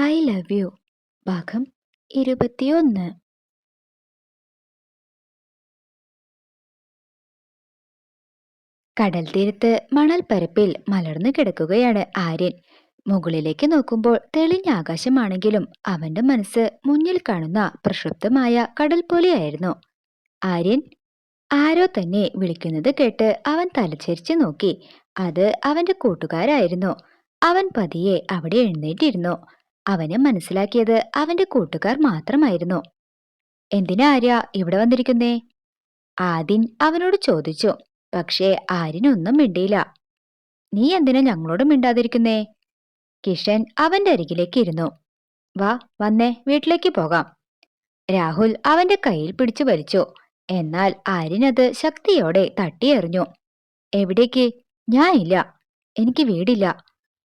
I love you ഭാഗം ഇരുപത്തിയൊന്ന്. കടൽ തീരത്ത് മണൽപ്പരപ്പിൽ മലർന്നു കിടക്കുകയാണ് ആര്യൻ. മുകളിലേക്ക് നോക്കുമ്പോൾ തെളിഞ്ഞ ആകാശമാണെങ്കിലും അവന്റെ മനസ്സ് മുന്നിൽ കാണുന്ന പ്രക്ഷുബ്ധമായ കടൽ പോലെയായിരുന്നു. ആര്യൻ ആരോ തന്നെ വിളിക്കുന്നത് കേട്ട് അവൻ തലചരിച്ച് നോക്കി. അത് അവന്റെ കൂട്ടുകാരായിരുന്നു. അവൻ പതിയെ അവിടെ എഴുന്നേറ്റിരുന്നു. അവന് മനസ്സിലാക്കിയത് അവന്റെ കൂട്ടുകാർ മാത്രമായിരുന്നു. എന്തിനാ ആര്യ ഇവിടെ വന്നിരിക്കുന്നേ? ആദിൻ അവനോട് ചോദിച്ചു. പക്ഷേ ആര്യനൊന്നും മിണ്ടിയില്ല. നീ എന്തിനാ ഞങ്ങളോട് മിണ്ടാതിരിക്കുന്നേ? കിഷൻ അവന്റെ അരികിലേക്ക് ഇരുന്നു. വാ വന്നേ വീട്ടിലേക്ക് പോകാം. രാഹുൽ അവന്റെ കയ്യിൽ പിടിച്ചു വലിച്ചു. എന്നാൽ ആര്യനത് ശക്തിയോടെ തട്ടിയെറിഞ്ഞു. എവിടേക്ക്? ഞാൻ ഇല്ല എനിക്ക് വീടില്ല.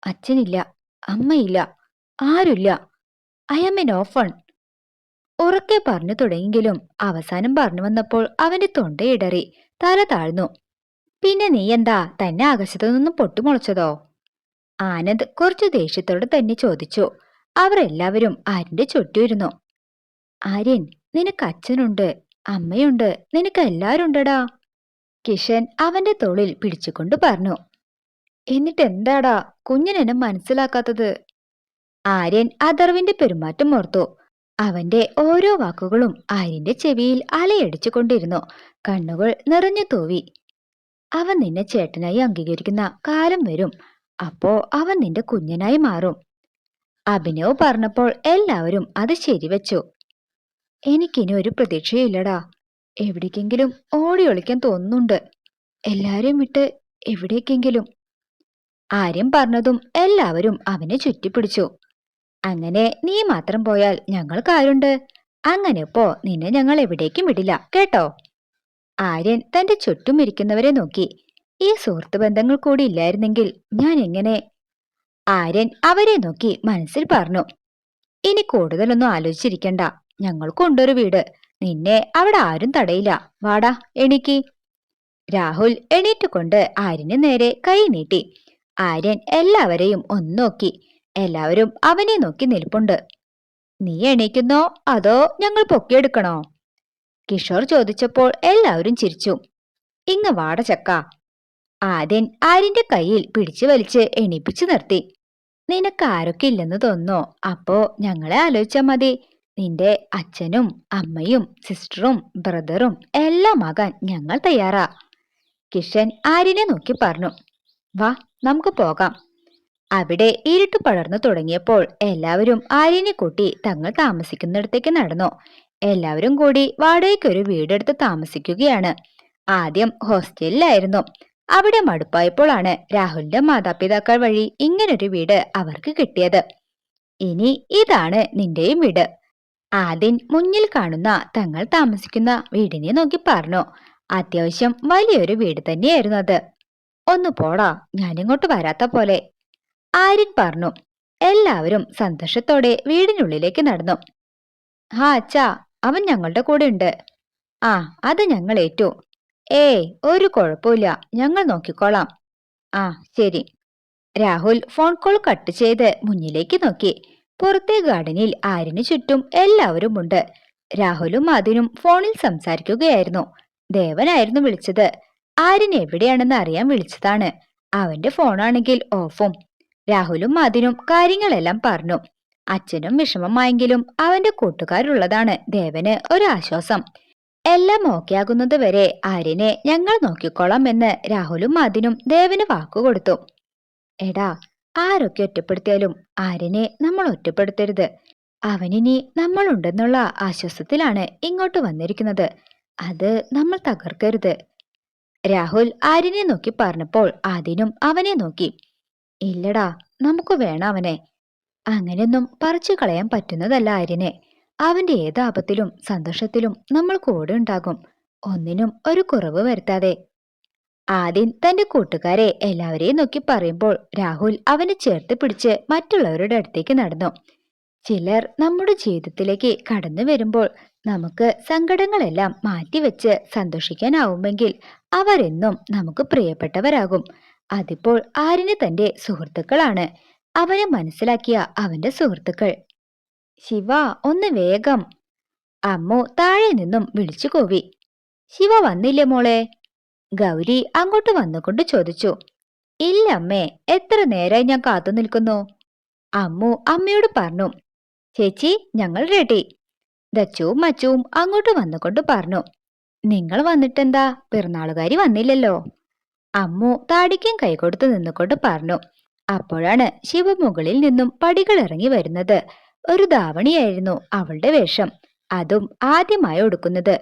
അച്ഛനില്ല. അമ്മയില്ല. ആരുമില്ല ഐ ആം എൻ ഓഫൺ ഉറക്കെ പറഞ്ഞു തുടങ്ങിയെങ്കിലും അവസാനം പറഞ്ഞു വന്നപ്പോൾ അവന്റെ തൊണ്ടയിടറി തല താഴ്ന്നു. പിന്നെ നീ എന്താ തന്നെ ആകാശത്തു നിന്നും പൊട്ടിമുളച്ചതോ? ആനന്ദ് കുറച്ചു ദേഷ്യത്തോടെ തന്നെ ചോദിച്ചു. അവർ എല്ലാവരും ആര്യന്റെ ചുറ്റുമിരുന്നു. ആര്യൻ നിനക്ക് അച്ഛനുണ്ട് അമ്മയുണ്ട് നിനക്ക് എല്ലാവരും ഉണ്ടടാ കിഷൻ അവന്റെ തോളിൽ പിടിച്ചുകൊണ്ട് പറഞ്ഞു. എന്നിട്ട് എന്താടാ കുഞ്ഞിനെന്നെ മനസ്സിലാക്കാത്തത്? ആര്യൻ അഥർവിന്റെ പെരുമാറ്റം ഓർത്തു. അവന്റെ ഓരോ വാക്കുകളും ആര്യന്റെ ചെവിയിൽ അലയടിച്ചു കൊണ്ടിരുന്നു കണ്ണുകൾ നിറഞ്ഞു തൂവി. അവൻ നിന്നെ ചേട്ടനായി അംഗീകരിക്കുന്ന കാലം വരും. അപ്പോ അവൻ നിന്റെ കുഞ്ഞനായി മാറും. അഭിനവ് പറഞ്ഞപ്പോൾ എല്ലാവരും അത് ശരിവെച്ചു. എനിക്കിനി ഒരു പ്രതീക്ഷയില്ലടാ. എവിടേക്കെങ്കിലും ഓടി ഒളിക്കാൻ തോന്നുന്നുണ്ട്. എല്ലാരെയും വിട്ട് എവിടേക്കെങ്കിലും. ആര്യം പറഞ്ഞതും എല്ലാവരും അവനെ ചുറ്റിപ്പിടിച്ചു. അങ്ങനെ നീ മാത്രം പോയാൽ ഞങ്ങൾക്ക് ആരുണ്ട്? അങ്ങനെ പോ നിന്നെ ഞങ്ങൾ എവിടേക്കും വിടില്ല കേട്ടോ? ആര്യൻ തന്റെ ചുറ്റും ഇരിക്കുന്നവരെ നോക്കി. ഈ സുഹൃത്ത് ബന്ധങ്ങൾ കൂടി ഇല്ലായിരുന്നെങ്കിൽ ഞാൻ എങ്ങനെ? ആര്യൻ അവരെ നോക്കി മനസ്സിൽ പറഞ്ഞു. ഇനി കൂടുതലൊന്നും ആലോചിച്ചിരിക്കണ്ട. ഞങ്ങൾക്കുണ്ടൊരു വീട്. നിന്നെ അവിടെ ആരും തടയില്ല. വാടാ എണീക്ക്. രാഹുൽ എണീറ്റുകൊണ്ട് ആര്യന് നേരെ കൈ നീട്ടി. ആര്യൻ എല്ലാവരെയും ഒന്ന് നോക്കി. എല്ലാവരും അവനെ നോക്കി നിൽപ്പുണ്ട്. നീ എണീക്കുന്നോ? അതോ ഞങ്ങൾ പൊക്കിയെടുക്കണോ? കിഷോർ ചോദിച്ചപ്പോൾ എല്ലാവരും ചിരിച്ചു. ഇങ്ങ് വാട ചക്ക. ആദ്യൻ ആര്യന്റെ കയ്യിൽ പിടിച്ചു വലിച്ച് എണീപ്പിച്ചു നിർത്തി. നിനക്ക് ആരൊക്കെ ഇല്ലെന്ന് തോന്നോ അപ്പോ ഞങ്ങളെ ആലോചിച്ചാ മതി. നിന്റെ അച്ഛനും അമ്മയും സിസ്റ്ററും ബ്രദറും എല്ലാം ആകാൻ ഞങ്ങൾ തയ്യാറാ. കിഷൻ ആര്യനെ നോക്കി പറഞ്ഞു. വാ നമുക്ക് പോകാം. അവിടെ ഇരുട്ട് പടർന്നു തുടങ്ങിയപ്പോൾ എല്ലാവരും ആര്യനെ കൂട്ടി തങ്ങൾ താമസിക്കുന്നിടത്തേക്ക് നടന്നു. എല്ലാവരും കൂടി വാടകയ്ക്കൊരു വീടെടുത്ത് താമസിക്കുകയാണ്. ആദ്യം ഹോസ്റ്റലിലായിരുന്നു. അവിടെ മടുപ്പായപ്പോഴാണ് രാഹുലിന്റെ മാതാപിതാക്കൾ വഴി ഇങ്ങനൊരു വീട് അവർക്ക് കിട്ടിയത്. ഇനി ഇതാണ് നിന്റെയും വീട്. ആദ്യൻ മുന്നിൽ കാണുന്ന തങ്ങൾ താമസിക്കുന്ന വീടിനെ നോക്കി പറഞ്ഞു. അത്യാവശ്യം വലിയൊരു വീട് തന്നെയായിരുന്നു അത്. ഒന്ന് പോടാ ഞാനിങ്ങോട്ട് വരാത്ത പോലെ ആര്യൻ പറഞ്ഞു. എല്ലാവരും സന്തോഷത്തോടെ വീടിനുള്ളിലേക്ക് നടന്നു. ഹാ അച്ഛാ അവൻ ഞങ്ങളുടെ കൂടെ ഉണ്ട്. ആ അത് ഞങ്ങൾ ഏറ്റു. ഏയ് ഒരു കുഴപ്പമില്ല. ഞങ്ങൾ നോക്കിക്കോളാം. ആ ശരി. രാഹുൽ ഫോൺ കോൾ കട്ട് ചെയ്ത് മുന്നിലേക്ക് നോക്കി. പുറത്തെ ഗാർഡനിൽ ആരിനു ചുറ്റും എല്ലാവരും ഉണ്ട്. രാഹുലും അതിനും ഫോണിൽ സംസാരിക്കുകയായിരുന്നു. ദേവനായിരുന്നു വിളിച്ചത്. ആര്യൻ എവിടെയാണെന്ന് അറിയാൻ വിളിച്ചതാണ്. അവന്റെ ഫോണാണെങ്കിൽ ഓഫും രാഹുലും അതിനും കാര്യങ്ങളെല്ലാം പറഞ്ഞു. അച്ഛനും വിഷമമായെങ്കിലും അവന്റെ കൂട്ടുകാരുള്ളതാണ് ദേവന് ഒരാശ്വാസം. എല്ലാം ഓക്കെ ആകുന്നതുവരെ ആര്യനെ ഞങ്ങൾ നോക്കിക്കോളാം എന്ന് രാഹുലും അതിനും ദേവന് വാക്കുകൊടുത്തു എടാ ആരൊക്കെ ഒറ്റപ്പെടുത്തിയാലും ആര്യനെ നമ്മൾ ഒറ്റപ്പെടുത്തരുത്. അവനിനി നമ്മളുണ്ടെന്നുള്ള ആശ്വാസത്തിലാണ് ഇങ്ങോട്ട് വന്നിരിക്കുന്നത്. അത് നമ്മൾ തകർക്കരുത്. രാഹുൽ ആര്യനെ നോക്കി പറഞ്ഞപ്പോൾ ആദിനും അവനെ നോക്കി. ഇല്ലടാ നമുക്ക് വേണം അവനെ. അങ്ങനെയൊന്നും പറിച്ചു കളയാൻ പറ്റുന്നതല്ല ആര്യനെ. അവന്റെ ഏതാപത്തിലും സന്തോഷത്തിലും നമ്മൾ കൂടെ ഉണ്ടാകും. ഒന്നിനും ഒരു കുറവ് വരുത്താതെ. ആദ്യം തന്റെ കൂട്ടുകാരെ എല്ലാവരെയും നോക്കി പറയുമ്പോൾ രാഹുൽ അവനെ ചേർത്ത് പിടിച്ച് മറ്റുള്ളവരുടെ അടുത്തേക്ക് നടന്നു. ചിലർ നമ്മുടെ ജീവിതത്തിലേക്ക് കടന്നു വരുമ്പോൾ നമുക്ക് സങ്കടങ്ങളെല്ലാം മാറ്റിവെച്ച് സന്തോഷിക്കാനാവുമെങ്കിൽ അവരെന്നും നമുക്ക് പ്രിയപ്പെട്ടവരാകും. അതിപ്പോൾ ആരിന് തന്റെ സുഹൃത്തുക്കളാണ്. അവനെ മനസ്സിലാക്കിയ അവന്റെ സുഹൃത്തുക്കൾ. ശിവ ഒന്ന് വേഗം. അമ്മു താഴെ നിന്നും വിളിച്ചു കോവി. ശിവ വന്നില്ലേ മോളെ? ഗൗരി അങ്ങോട്ട് വന്നുകൊണ്ട് ചോദിച്ചു. ഇല്ല അമ്മേ എത്ര നേരായി ഞാൻ കാത്തു നിൽക്കുന്നു? അമ്മു അമ്മയോട് പറഞ്ഞു. ചേച്ചി ഞങ്ങൾ റെഡി. ദച്ചുവും മച്ചുവും അങ്ങോട്ട് വന്നുകൊണ്ട് പറഞ്ഞു. നിങ്ങൾ വന്നിട്ടെന്താ? പിറന്നാളുകാരി വന്നില്ലല്ലോ. അമ്മു താടിക്കും കൈകൊടുത്ത് നിന്നുകൊണ്ട് പറഞ്ഞു. അപ്പോഴാണ് ശിവമുകളിൽ നിന്നും പടികൾ ഇറങ്ങി വരുന്നത്. ഒരു ധാവണിയായിരുന്നു അവളുടെ വേഷം. അതും ആദ്യമായി ഉടുക്കുന്നത്.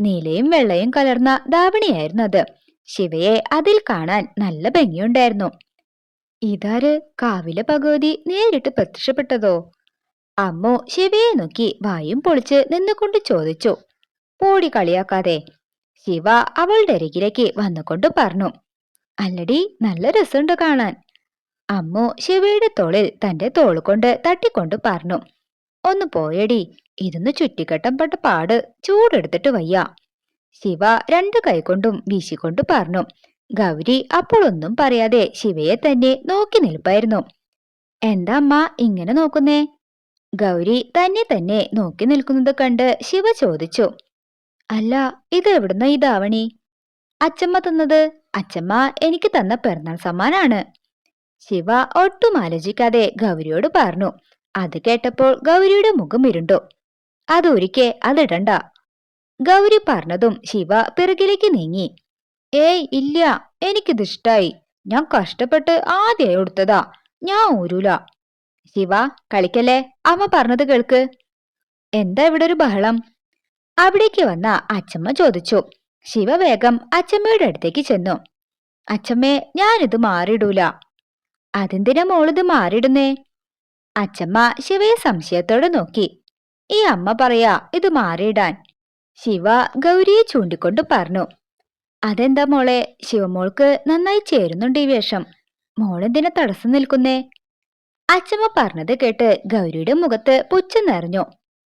നീലയും വെള്ളയും കലർന്ന ധാവണിയായിരുന്നു അത്. ശിവയെ അതിൽ കാണാൻ നല്ല ഭംഗിയുണ്ടായിരുന്നു. ഇതാര് കാവിലെ ഭഗവതി നേരിട്ട് പ്രത്യക്ഷപ്പെട്ടതോ? അമ്മു ശിവയെ നോക്കി വായും പൊളിച്ച് നിന്നുകൊണ്ട് ചോദിച്ചു. പോടി കളിയാക്കാതെ. ശിവ അവളുടെ അരികിലേക്ക് വന്നുകൊണ്ട് പറഞ്ഞു. അല്ലടി നല്ല രസമുണ്ട് കാണാൻ. അമ്മു ശിവയുടെ തോളിൽ തന്റെ തോൾ കൊണ്ട് തട്ടിക്കൊണ്ട് പറഞ്ഞു ഒന്ന് പോയടി ഇരുന്ന് ചുറ്റിക്കെട്ടം പെട്ട പാട് ചൂടെടുത്തിട്ട് വയ്യ. ശിവ രണ്ടു കൈകൊണ്ടും വീശിക്കൊണ്ട് പറഞ്ഞു ഗൗരി അപ്പോൾ ഒന്നും പറയാതെ ശിവയെ തന്നെ നോക്കി നിൽപ്പായിരുന്നു. എന്താ അമ്മ ഇങ്ങനെ നോക്കുന്നേ? ഗൗരി തന്നെ തന്നെ നോക്കി നിൽക്കുന്നത് കണ്ട് ശിവ ചോദിച്ചു അല്ല ഇത് എവിടുന്ന ഈ ധാവണി? അച്ചമ്മ തന്നത് അച്ചമ്മ എനിക്ക് തന്ന പിറന്നാൾ സമ്മാനാണ്. ശിവ ഒട്ടും ആലോചിക്കാതെ ഗൗരിയോട് പറഞ്ഞു. അത് കേട്ടപ്പോൾ ഗൗരിയുടെ മുഖം ഇരുണ്ടു. അതൊരിക്കെ അതിടണ്ട ഗൗരി പറഞ്ഞതും ശിവ പിറകിലേക്ക് നീങ്ങി. ഏയ് ഇല്ല എനിക്കിത് ഇഷ്ടായി. ഞാൻ കഷ്ടപ്പെട്ട് ആദ്യമായി കൊടുത്തതാ ഞാൻ ഊരൂല. ശിവ കളിക്കല്ലേ? അമ്മ പറഞ്ഞത് കേൾക്ക്. എന്താ ഇവിടെ ഒരു ബഹളം? അവിടേക്ക് വന്ന അച്ഛമ്മ ചോദിച്ചു. ശിവ വേഗം അച്ചമ്മയുടെ അടുത്തേക്ക് ചെന്നു. അച്ചമ്മേ ഞാനിത് മാറിയിടൂല. അതെന്തിനാ മോളിത് മാറിയിടുന്നേ? അച്ചമ്മ ശിവയെ സംശയത്തോടെ നോക്കി. ഈ അമ്മ പറയാ ഇത് മാറിയിടാൻ. ശിവ ഗൗരിയെ ചൂണ്ടിക്കൊണ്ട് പറഞ്ഞു. അതെന്താ മോളെ ശിവമോൾക്ക് നന്നായി ചേരുന്നുണ്ട് ഈ വേഷം. മോളെന്തിനെ തടസ്സം നിൽക്കുന്നേ? അച്ചമ്മ പറഞ്ഞത് കേട്ട് ഗൗരിയുടെ മുഖത്ത് പുച്ഛം നിറഞ്ഞു.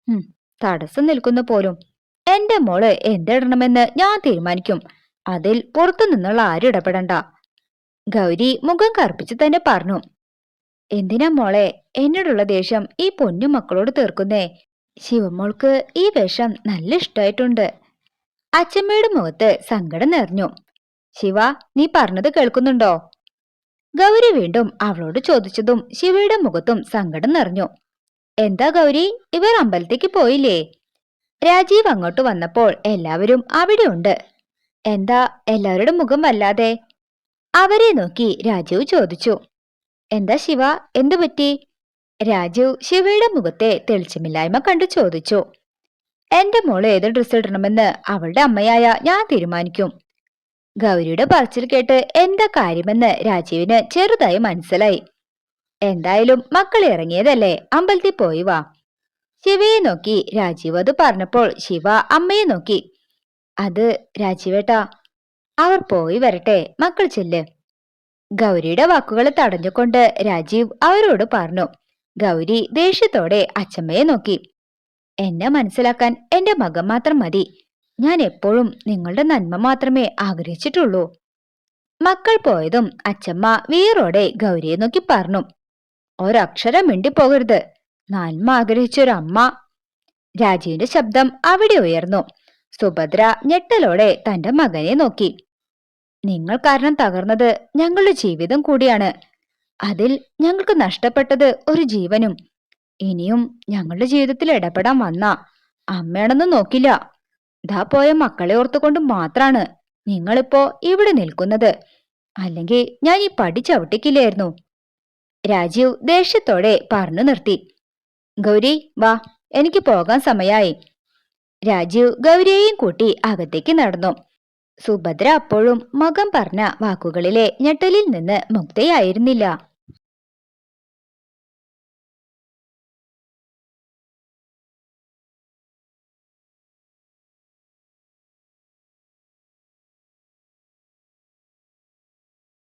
"ഹും, തടസ്സം നിൽക്കുന്നു പോലും. എന്റെ മോൾ എന്തിടണമെന്ന് ഞാൻ തീരുമാനിക്കും. അതിൽ പുറത്തു നിന്നുള്ള ആരും ഇടപെടണ്ട. ഗൗരി മുഖം കറുപ്പിച്ച് തന്നെ പറഞ്ഞു. എന്തിനാ മോളെ എന്നോടുള്ള ദേഷ്യം ഈ പൊന്നു മക്കളോട് തീർക്കുന്നേ? ശിവമോൾക്ക് ഈ വേഷം നല്ല ഇഷ്ടമായിട്ടുണ്ട് അച്ഛമ്മയുടെ മുഖത്ത് സങ്കടം നിറഞ്ഞു. ശിവ നീ പറഞ്ഞത് കേൾക്കുന്നുണ്ടോ? ഗൗരി വീണ്ടും അവളോട് ചോദിച്ചതും ശിവയുടെ മുഖത്തും സങ്കടം നിറഞ്ഞു. എന്താ ഗൗരി? ഇവർ അമ്പലത്തേക്ക് പോയില്ലേ? രാജീവ് അങ്ങോട്ട് വന്നപ്പോൾ എല്ലാവരും അവിടെ ഉണ്ട് എന്താ എല്ലാവരുടെ മുഖം വല്ലാതെ? അവരെ നോക്കി രാജീവ് ചോദിച്ചു. എന്താ ശിവ എന്തു പറ്റി? രാജീവ് ശിവയുടെ മുഖത്തെ തെളിച്ചമില്ലായ്മ കണ്ടു ചോദിച്ചു. എന്റെ മോൾ ഏത് ഡ്രസ്സ് ഇടണമെന്ന് അവളുടെ അമ്മയായ ഞാൻ തീരുമാനിക്കും. ഗൗരിയുടെ പറച്ചിൽ കേട്ട് എന്താ കാര്യമെന്ന് രാജീവിന് ചെറുതായി മനസ്സിലായി. എന്തായാലും മക്കൾ ഇറങ്ങിയതല്ലേ അമ്പലത്തിൽ പോയി വാ. ശിവയെ നോക്കി. രാജീവ് അത് പറഞ്ഞപ്പോൾ ശിവ അമ്മയെ നോക്കി. അത് രാജീവേട്ടാ അവർ പോയി വരട്ടെ മക്കൾ ചെല്ല്. ഗൗരിയുടെ വാക്കുകൾ തടഞ്ഞുകൊണ്ട് രാജീവ് അവരോട് പറഞ്ഞു. ഗൗരി ദേഷ്യത്തോടെ അച്ഛമ്മയെ നോക്കി. എന്നെ മനസ്സിലാക്കാൻ എന്റെ മകൻ മാത്രം മതി. ഞാൻ എപ്പോഴും നിങ്ങളുടെ നന്മ മാത്രമേ ആഗ്രഹിച്ചിട്ടുള്ളൂ. മക്കൾ പോയതും അച്ഛമ്മ വീറോടെ ഗൗരിയെ നോക്കി പറഞ്ഞു. ഒരക്ഷരം മിണ്ടിപ്പോകരുത്. നന്മ ആഗ്രഹിച്ചൊരമ്മ. രാജീവിന്റെ ശബ്ദം അവിടെ ഉയർന്നു. സുഭദ്ര ഞെട്ടലോടെ തന്റെ മകനെ നോക്കി. നിങ്ങൾ കാരണം തകർന്നത് ഞങ്ങളുടെ ജീവിതം കൂടിയാണ്. അതിൽ ഞങ്ങൾക്ക് നഷ്ടപ്പെട്ടത് ഒരു ജീവനും. ഇനിയും ഞങ്ങളുടെ ജീവിതത്തിൽ ഇടപെടാൻ വന്ന അമ്മയാണെന്ന് നോക്കില്ല. ദാ പോയ മക്കളെ ഓർത്തുകൊണ്ട് മാത്രാണ് നിങ്ങളിപ്പോ ഇവിടെ നിൽക്കുന്നത്. അല്ലെങ്കിൽ ഞാൻ ഈ പടി ചവിട്ടിക്കില്ലായിരുന്നു. രാജീവ് ദേഷ്യത്തോടെ പറഞ്ഞു നിർത്തി. ഗൗരി വാ. എനിക്ക് പോകാൻ സമയായി. രാജീവ് ഗൗരിയെയും കൂട്ടി അകത്തേക്ക് നടന്നു. സുഭദ്ര അപ്പോഴും മകം പറഞ്ഞ വാക്കുകളിലെ ഞെട്ടലിൽ നിന്ന് മുക്തയായിരുന്നില്ല.